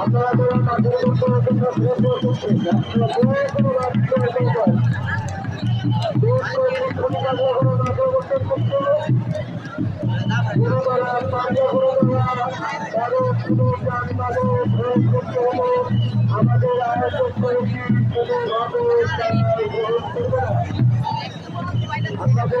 আপনারা কোনো আমাদের আয়োজন করেছি কোনোভাবে গ্রহণ করবে আপনাদের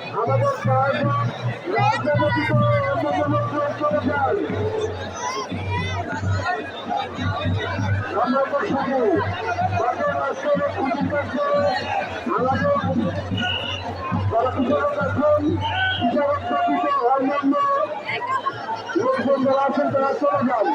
আমাদের আমরা তো শুধু গত রাষ্ট্রের খুশি করছে আমাদের পড়াশোনার এখন বিচারক অন্যান্য লোকজন যারা আছেন তারা চলে যান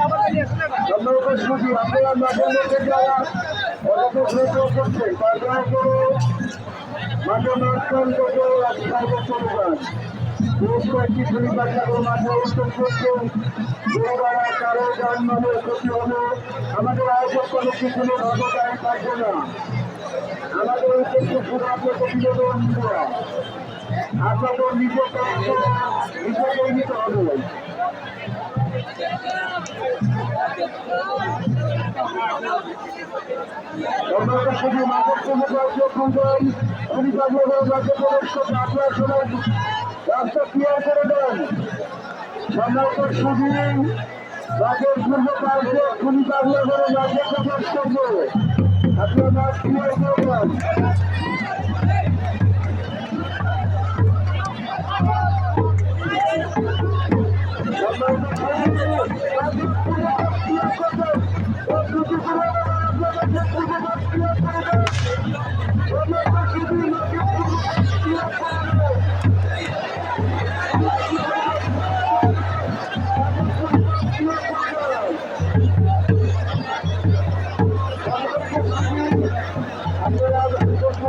আমাকে খুবই প্রত্যেকে আপনারা মাঠের মধ্যে যারা অনেক করছেন তারা করে মাঠে মাঠখান বেশ কারও ক্ষতি আমাদের আয়োজক কোনো নজরদারি থাকবে আমাদের উদ্দেশ্য আপনাদের নিজের দায়িত্ব নিজেকেই নিতে হবে। আমরা শুধু মাঠের জন্য কার্যক্রম করেন কার্যক্রম আপনার সময় রাস্তা ক্লিয়ার করে দেন। সম্রাট শুধু রাজ্যের পূর্ব কার্যে খুনি কার্য করে রাজ্যের প্রকাশ করব আপনার ক্লিয়ার করবেন সর্বশেষে আপনার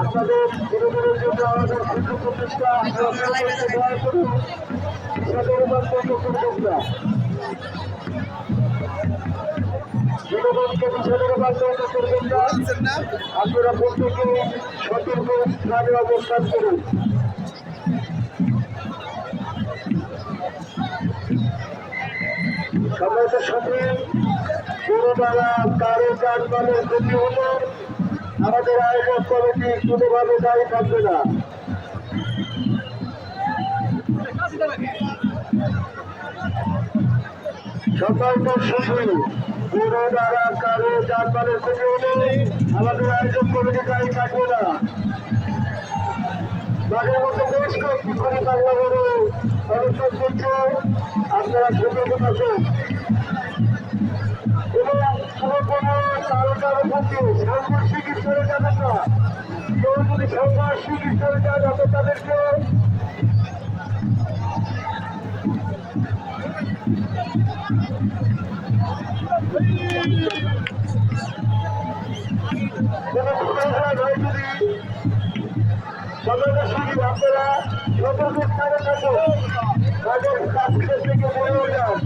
আপনাদের বিনোদনের জন্য আমাদের শিক্ষক প্রতিষ্ঠা দয়া করুন আপনারা প্রত্যেকে সতর্ক স্থানে অবস্থান করুন সবাই তো সাথে কোনো দ্বারা কারও যানবাহনের ক্ষতি হলো আমাদের আয়োজক কমিটি কোনোভাবে দায়ী থাকবে না। সম্মানিত সাথে কোনো দ্বারা কারও যানবাহনের ক্ষতি হলে আমাদের আয়োজক কমিটি দায়ী থাকবে না। মাঝে মধ্যে বেশ কয়েকটি করে বাংলা বড় আপনারা এবং কোনো তারকার মধ্যে সাংবাদিক স্তরে যাবেন না কেউ যদি সাংবাদিক স্তরে যায় তবে তাদেরকে আপনারা সতর্ক স্থানে থাকুন তাদের কাছ থেকে বলে যান